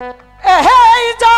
Hey, hey,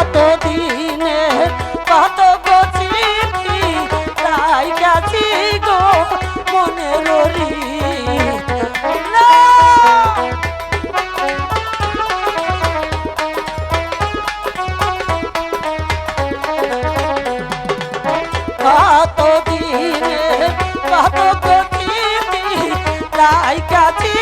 কত দিনে কত গচিতি তাই গেছি গো মনের রি কত দিনে কত গচিতি তাই গেছি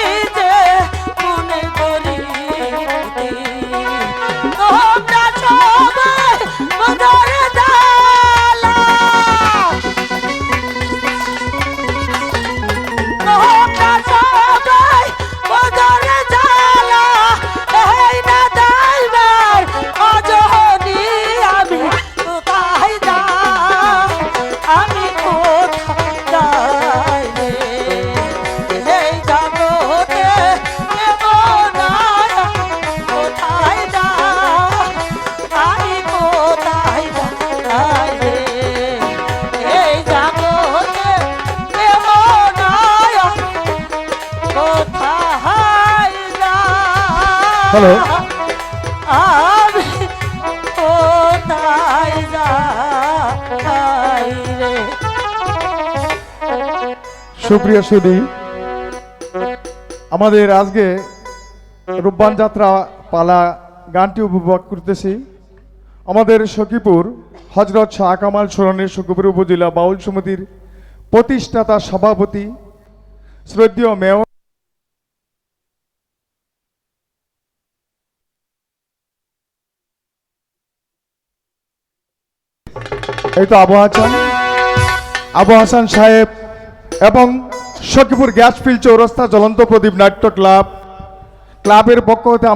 হ্যালো। সুপ্রিয় সুদী আমাদের আজকে রূপবান যাত্রা পালা গানটি উপভোগ করতেছি। আমাদের সখীপুর হজরত শাহ কামাল সোরানের সখীপুর উপজেলা বাউল সমিতির প্রতিষ্ঠাতা সভাপতি শ্রদ্ধীয় মেয়র এই তো আবু হাসান। আবু হাসান সাহেব এবং সখীপুর গ্যাস ফিল চৌরাস্তা জ্বলন্ত প্রদীপ নাট্য ক্লাব। ক্লাবের পক্ষ হতে